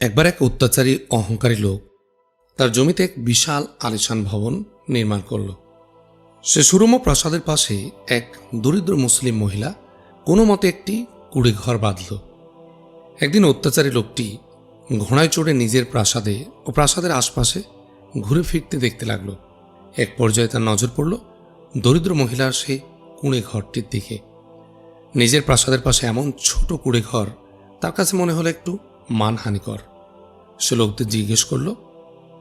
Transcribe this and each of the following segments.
একবার এক অত্যাচারী অহংকারী লোক তার জমিতে এক বিশাল আলিশান ভবন নির্মাণ করল। সে সুরম প্রাসাদের পাশে এক দরিদ্র মুসলিম মহিলা কোনো মতে একটি কুড়ে ঘর বাঁধল। একদিন অত্যাচারী লোকটি ঘোড়ায় চড়ে নিজের প্রাসাদে ও প্রাসাদের আশপাশে ঘুরে ফিরতে দেখতে লাগল। এক পর্যায়ে তার নজর পড়ল দরিদ্র মহিলার সে কুঁড়ে ঘরটির দিকে। নিজের প্রাসাদের পাশে এমন ছোট কুড়ে ঘর তার কাছে মনে হলো একটু মানহানিকর সে লোকদের জিজ্ঞেস করল,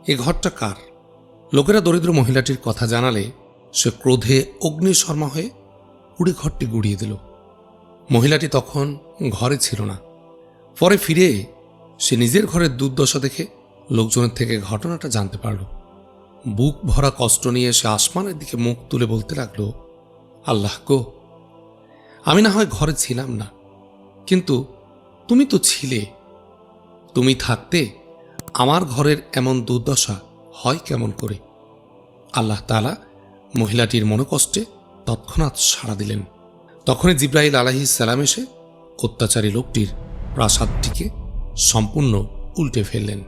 এ ঘরটা কার? লোকেরা দরিদ্র মহিলাটির কথা জানালে সে ক্রোধে অগ্নিশর্মা হয়ে কুড়ে ঘরটি গুড়িয়ে দিল। মহিলাটি তখন ঘরে ছিল না। পরে ফিরে সে নিজের ঘরের দুর্দশা দেখে লোকজনের থেকে ঘটনাটা জানতে পারল। বুক ভরা কষ্ট নিয়ে সে আসমানের দিকে মুখ তুলে বলতে লাগল, আল্লাহ গো, আমি না হয় ঘরে ছিলাম না, কিন্তু তুমি তো ছিলে। তুমি থাকতে আমার ঘরের এমন দুর্দশা হয় কেমন করে? আল্লাহ তালা মহিলাটির মনোকষ্টে তৎক্ষণাৎ সাড়া দিলেন। তখনই জিব্রাহিল আলাহি সালাম এসে অত্যাচারী লোকটির প্রাসাদটিকে সম্পূর্ণ উল্টে ফেললেন।